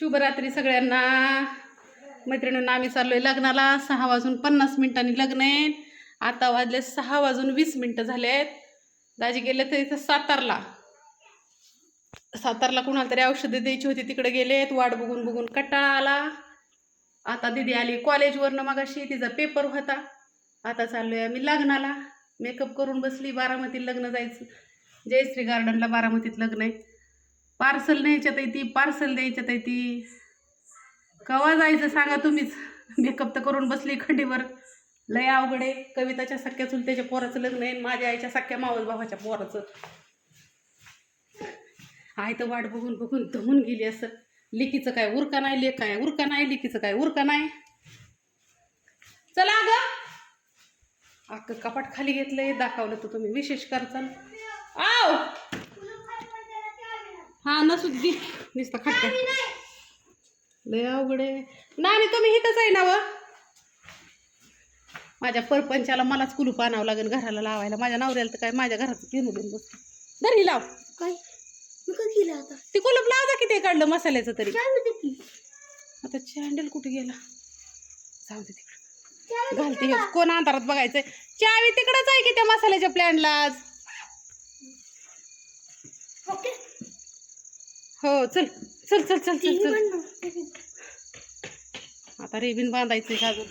शुभरात्री सगळ्यांना. मैत्रिणींना आम्ही चाललो आहे लग्नाला. सहा वाजून पन्नास मिनिटांनी लग्न आहे. आता वाजले सहा वाजून वीस मिनटं झाले आहेत दाजी गेले तर इथं सातारला. सातारला कुणाला तरी औषधं द्यायची होती तिकडे गेलेत. वाट बघून बघून कट्टाळा आला. आता दिदी आली कॉलेजवरनं मगाशी. तिचा पेपर होता. आता चाललो आहे आम्ही लग्नाला. मेकअप करून बसली. बारामतीत लग्न जायचं. जयश्री गार्डनला बारामतीत लग्न आहे. पार्सल न्यायच्यात आहे ती पार्सल द्यायच्यात आहे ती. कवा जायचं सांगा तुम्हीच. मेकअप तर करून बसली खंडीवर. लय अवघड आहे. कविताच्या सख्या चुलत्याच्या पोराचं लग्न आहे आणि माझ्या आईच्या सख्या मावस भावाच्या पोराचं. आई तर वाट बघून बघून दमून गेली असं. लेकीचं काय उरका नाही लेख काय उरका नाही लेकीचं काय उरका नाही. चला ग अक्क कपाट खाली घेतलंय दाखवलं तर तुम्ही विशेष करचाल. आव! हा नसू दे. नुसतं खटका. लय अवघड आहे. नाही तुम्ही इथंच आहे ना व? माझ्या परपंचाला मलाच कुलूप आणावं लागेल घराला लावायला. माझ्या नवऱ्याला तर काय माझ्या घराचं पिऊन उडून बसतो. दरी लाव. काय? ती कुलूप लाव जा किती काढलं मसाल्याचं तरी. आता चॅन्डल कुठे गेला? जाऊ दे तिकडं. घालते. कोण अंधारात बघायचंय? चावी तिकडंच आहे की त्या मसाल्याच्या प्लॅनला आज? ओके. हो चल चल चल चल चल चल. हे आता रेबिन बांधायचंय का अजून?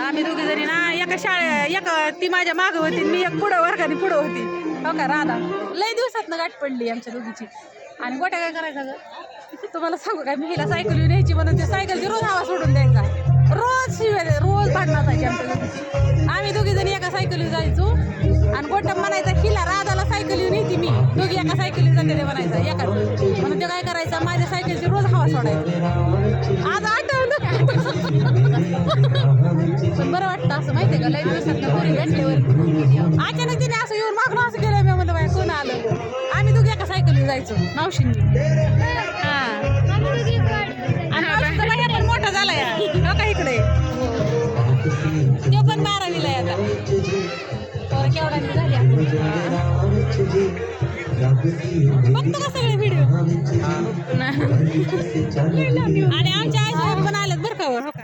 आम्ही दोघी जरी ना एका शाळे एका ती माझ्या मागं होती मी एक पुढं वर्गाने पुढं होती. हो का राधा? लय दिवसात गाठ पडली आमच्या दोघीची. आणि गोट्या काय करायचं ग? तुम्हाला सांगू काय? मी हिला सायकल येऊन यायची म्हणून ते सायकलची रोज हवा सोडून द्यायचा. रोज शिवाय रोज भांडणार जायची आमच्या दोघीची. आम्ही दोघी जणी एका सायकलीवर जायचो. आणि गोट्या म्हणायचा हिला राधाला सायकल येऊन येते मी. दोघी एका सायकलीवर जाते ते म्हणायचं एका म्हणून ते काय करायचं माझ्या सायकलची रोज हवा सोडायची. आज अचानक तिने असं येऊन मागणं असं केलं मी म्हणलं बाय कोण आलं? आम्ही दोघे एका सायकलीवर जायचो मावशींनी. हा. पण मोठा झाला या हो नका का इकडे? तो पण बारावीला आहे आता. तर केवढा झाली बघतो का सगळे व्हिडिओ आणि आमच्या आई पण आल्यात बरं का हो का?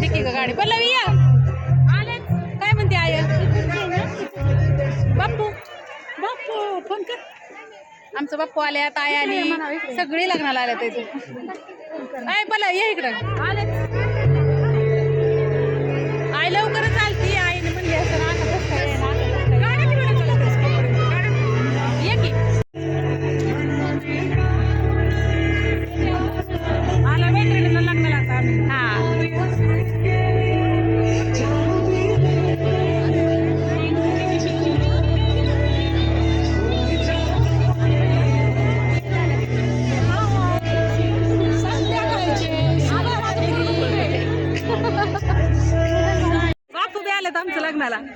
ठीक आहे का गाडी? पल्लवी या. बाप्पू फोन कर. आमचं बाप्पू आले आता आई आली. सगळी लग्नाला आल्यात इथे. आय पल्लवी ये इकडं. आई लवकरच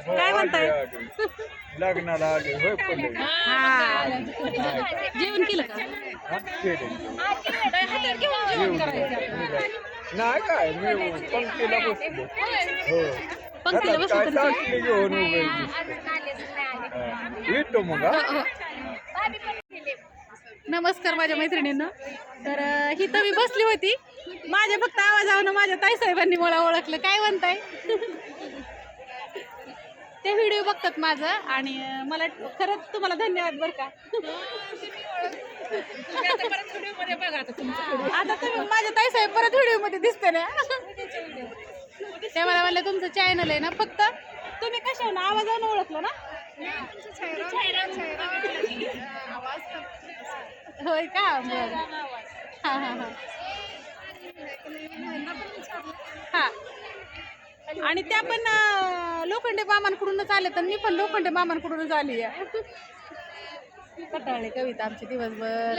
म्हणताय? लग्नाला आले होय पण हा. जेवण केलं का? हा. काय नाही काय मी पंक्तीला बसलो. हो. पंक्तीला घरात बसलो काय तरी काय? साठली घेऊन उभे येतो मग हा? नमस्कार माझ्या मैत्रिणींना. तर अं, ही तर मी बसली होती. माझ्या फक्त आवाजावरून माझ्या ताईसाहेबांनी मला ओळखलं. काय म्हणताय? ते व्हिडिओ बघतात माझं आणि मला खरंच तुम्हाला धन्यवाद बरं का. आता तुम्ही माझ्या ताईसाहेब परत व्हिडिओमध्ये दिसते ना. ते मला म्हणलं तुमचं चॅनल आहे ना फक्त. तुम्ही कशा ना आवाजानं ओळखलं ना? होय का? बरं. हां हां हां. हां. आणि त्या पण लोखंडे मामांकडूनच आले तर मी पण लोखंडे मामांकडूनच आली आहे. कटाळे कविता आमची दिवसभर.